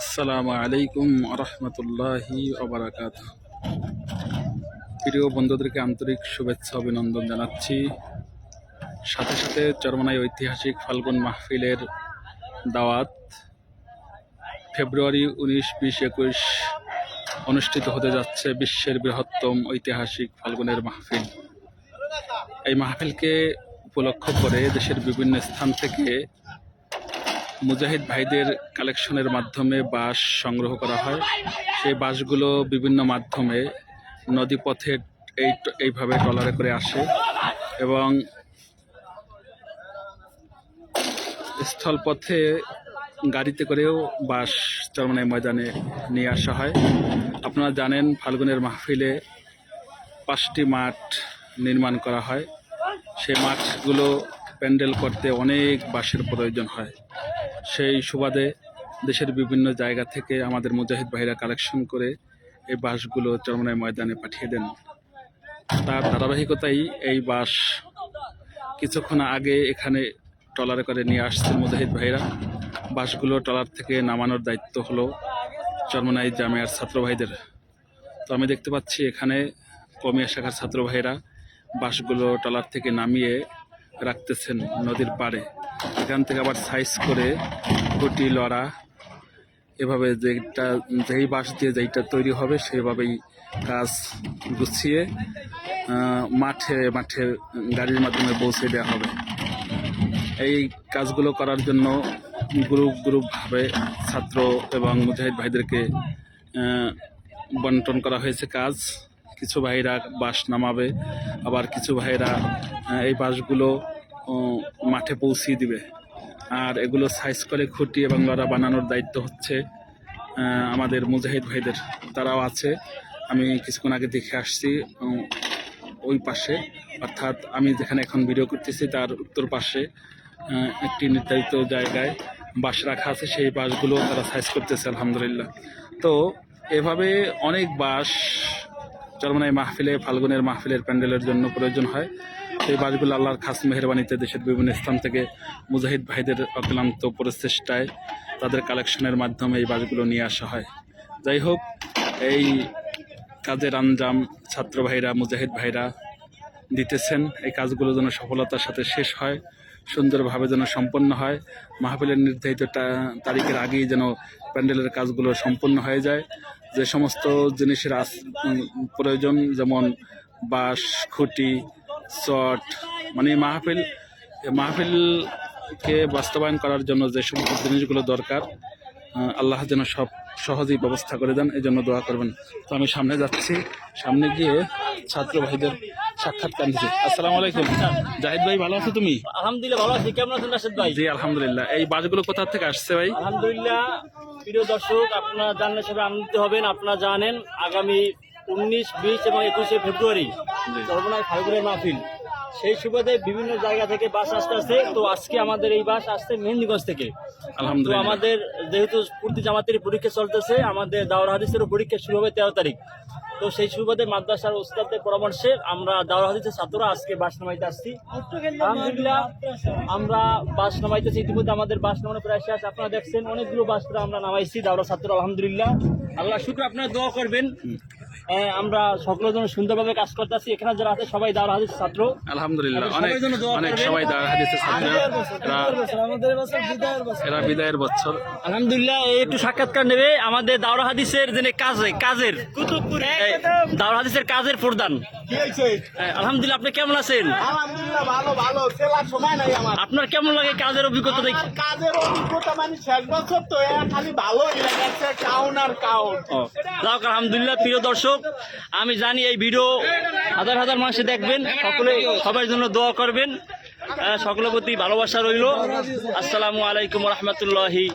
আসসালামু আলাইকুম রহমতুল্লাহি ওবরাকাত প্রিয় বন্ধুদেরকে আন্তরিক শুভেচ্ছা অভিনন্দন জানাচ্ছি। সাথে সাথে চরমনাই ঐতিহাসিক ফাল্গুন মাহফিলের দাওয়াত ফেব্রুয়ারি উনিশ, বিশ, একুশ অনুষ্ঠিত হতে যাচ্ছে বিশ্বের বৃহত্তম ঐতিহাসিক ফাল্গুনের মাহফিল। এই মাহফিলকে উপলক্ষ করে দেশের বিভিন্ন স্থান থেকে মুজাহিদ ভাইদের কালেকশনের মাধ্যমে বাঁশ সংগ্রহ করা হয়। সেই বাঁশগুলো বিভিন্ন মাধ্যমে নদীপথে এই এইভাবে ট্রলারে করে আসে এবং স্থলপথে গাড়িতে করেও বাঁশ চরমনাই ময়দানে নিয়ে আসা হয়। আপনারা জানেন, ফাল্গুনের মাহফিলে পাঁচটি মাঠ নির্মাণ করা হয়। সেই মাঠগুলো প্যান্ডেল করতে অনেক বাঁশের প্রয়োজন হয়। সেই সুবাদে দেশের বিভিন্ন জায়গা থেকে আমাদের মুজাহিদ ভাইরা কালেকশন করে এই বাসগুলো চরমনাই ময়দানে পাঠিয়ে দেন। তার ধারাবাহিকতাই এই বাস কিছুক্ষণ আগে এখানে ট্রলারে করে নিয়ে আসছেন মুজাহিদ ভাইরা। বাসগুলো ট্রলার থেকে নামানোর দায়িত্ব হলো চরমনাই জামিয়ার ছাত্র ভাইদের। তো আমি দেখতে পাচ্ছি এখানে কমিয়া শাখার ছাত্র ভাইরা বাসগুলো ট্রলার থেকে নামিয়ে রাখতেছেন নদীর পাড়ে। এখান থেকে আবার সাইজ করে কুটি লড়া, এভাবে যেটা যেই বাঁশ দিয়ে যেইটা তৈরি হবে, সেইভাবেই কাজ গুছিয়ে মাঠে মাঠে গাড়ির মাধ্যমে পৌঁছে দেওয়া হবে। এই কাজগুলো করার জন্য গ্রুপ, গ্রুপভাবে ছাত্র এবং মুজাহিদ ভাইদেরকে বন্টন করা হয়েছে কাজ। কিছু ভাইরা বাস নামাবে, আবার কিছু ভাইরা এই বাসগুলো মাঠে পৌঁছিয়ে দিবে। আর এগুলো সাইজ করে খুঁটি এবং লড়া বানানোর দায়িত্ব হচ্ছে আমাদের মুজাহিদ ভাইদের। তারাও আছে, আমি কিছুক্ষণ আগে দেখে আসছি ওই পাশে। অর্থাৎ আমি যেখানে এখন ভিডিও করতেছি, তার উত্তর পাশে একটি নির্ধারিত জায়গায় বাঁশ রাখা আছে, সেই বাঁশগুলো তারা সাইজ করতেছে, আলহামদুলিল্লাহ। তো এভাবে অনেক বাঁশ চরমনাই মাহফিলে, ফাল্গুনের মাহফিলের প্যান্ডেলের জন্য প্রয়োজন হয়। সেই বাসগুলো আল্লাহর খাস মেহরবানিতে দেশের বিভিন্ন স্থান থেকে মুজাহিদ ভাইদের অক্লান্ত প্রচেষ্টায় তাদের কালেকশনের মাধ্যমে এই বাসগুলো নিয়ে আসা হয়। যাই হোক, এই কাজের আঞ্জাম ছাত্র ভাইরা, মুজাহিদ ভাইরা দিতেছেন। এই কাজগুলো যেন সফলতার সাথে শেষ হয়, সুন্দরভাবে যেন সম্পন্ন হয়। মাহফিলের নির্ধারিত তারিখের আগেই যেন প্যান্ডেলের কাজগুলো সম্পন্ন হয়ে যায়। যে সমস্ত জিনিসের আস- প্রয়োজন যেমন বাঁশ খুঁটি চট মানে মাহফিল মাহফিলকে বাস্তবায়ন করার জন্য যে সমস্ত জিনিসগুলো দরকার আল্লাহ যেন সব সহজেই ব্যবস্থা করে দেন এই জন্য দোয়া করবেন। তো আমি সামনে যাচ্ছি সামনে গিয়ে ছাত্র ভাইদের সাক্ষাৎকার নিচ্ছি আসসালামু আলাইকুম। জাহিদ ভাই ভালো আছো তুমি? আলহামদুলিল্লাহ ভালো আছি। কেমন আছেন রাশেদ ভাই? জি আলহামদুলিল্লাহ। এই বাসগুলো কোথা থেকে আসছে ভাই? আলহামদুলিল্লাহ প্রিয় দর্শক আপনারা জানলে সবাই আনন্দিত হবেন আপনারা জানেন আগামী উনিশ বিশ এবং একুশে ফেব্রুয়ারি সর্বনাথ চরমনায় ফাল্গুনের মাহফিল। সেই সুবাদে বিভিন্ন জায়গা থেকে বাস আসতে আসতে তো আজকে আমাদের এই বাস আসছে মেহেন্দিগঞ্জ থেকে। আলহামদুলিল্লাহ। আমাদের যেহেতু পূর্তি জামাতের পরীক্ষা চলতেছে আমাদের দাওয়ার হাদিসেরও পরীক্ষা শুরু হবে তেরো তারিখ। তো সেই সুবাদে মাদ্রাসার ওস্তাদের পরামর্শে আমরা দাওয়ার হাদিসের ছাত্ররা আজকে বাস নামাইতে আসছি। আলহামদুলিল্লাহ আমরা বাস নামাইতেছি। ইতিমধ্যে আমাদের বাস নামানো প্রায় শেষ। আপনারা দেখছেন অনেকগুলো বাস আমরা নামাইছি দাওরা ছাত্র আলহামদুলিল্লাহ। আল্লাহ শুক্র আপনারা দোয়া করবেন। আমরা সকলের জন্য সুন্দরভাবে কাজ করতেছি। এখানে যারা আছে সবাই দাওরা হাদিস ছাত্র। আলহামদুলিল্লাহ অনেক অনেক। সবাই দাঁড়া হাদিসের ছাত্র। এরা এরা বিদায়ের বছর। আলহামদুলিল্লাহ এই একটু সাক্ষাৎকার নেবে। আমাদের দাওরা হাদিসের যিনি কাজে কাজের এই, দাওরা হাদিসের কাজের প্রধান। হ্যাঁ, আলহামদুলিল্লাহ আপনি কেমন আছেন? আলহামদুলিল্লাহ ভালো ভালো। সময় নাই আমার। আপনার কেমন লাগে কাজের অভিজ্ঞতা দেখি? কাজের অভিজ্ঞতা মানে শেষ বছর তো এ খালি ভালোই লেগেছে কাউন আর কাউন আলহামদুলিল্লাহ প্রিয় দর্শক আমি জানি এই ভিডিও হাজার হাজার মানুষে দেখবেন। সকলে সবার জন্য দোয়া করবেন। সকলের প্রতি ভালোবাসা রইল। আসসালামু আলাইকুম রহমতুল্লাহি